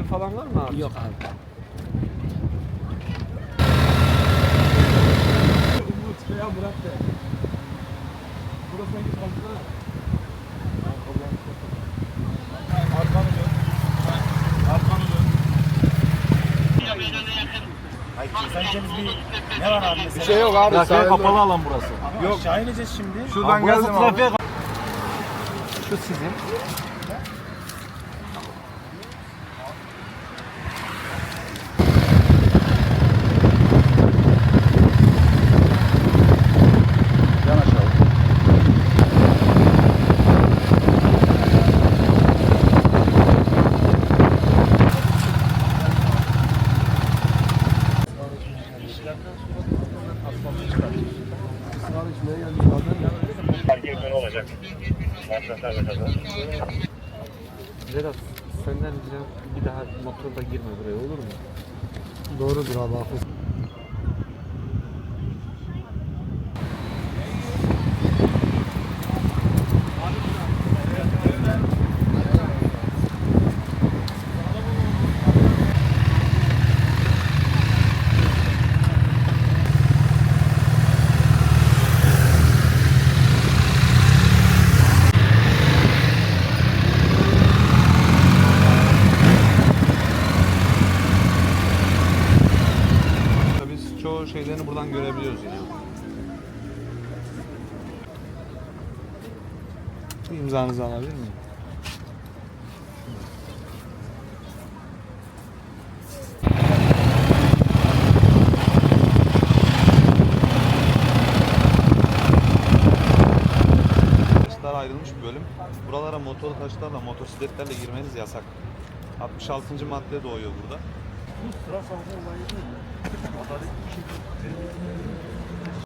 falan var mı abi? Yok abi. Umut ya bırak de. Burası sanki kaldı Arkanı dön. Arkanı dön. Sence biz bir ne var abi mesela? Bir şey yok abi. Trafiğe kapalı alan burası. Yok. Aşağı ineceğiz şimdi. Şuradan geldim trafiğe abi. Şu sizin. Vedat senden ricam bir daha motorda girme buraya olur mu? Doğrudur abi haklısın. Biz çoğu şeylerini buradan görebiliyoruz yine. İmzanızı alabilir miyim? Taşlar ayrılmış bir bölüm. Buralara taşlarla, motosikletlerle girmeniz yasak. 66. madde doğuyor burada. Bu sıra savunma olayı değil mi? Adalet bir şey.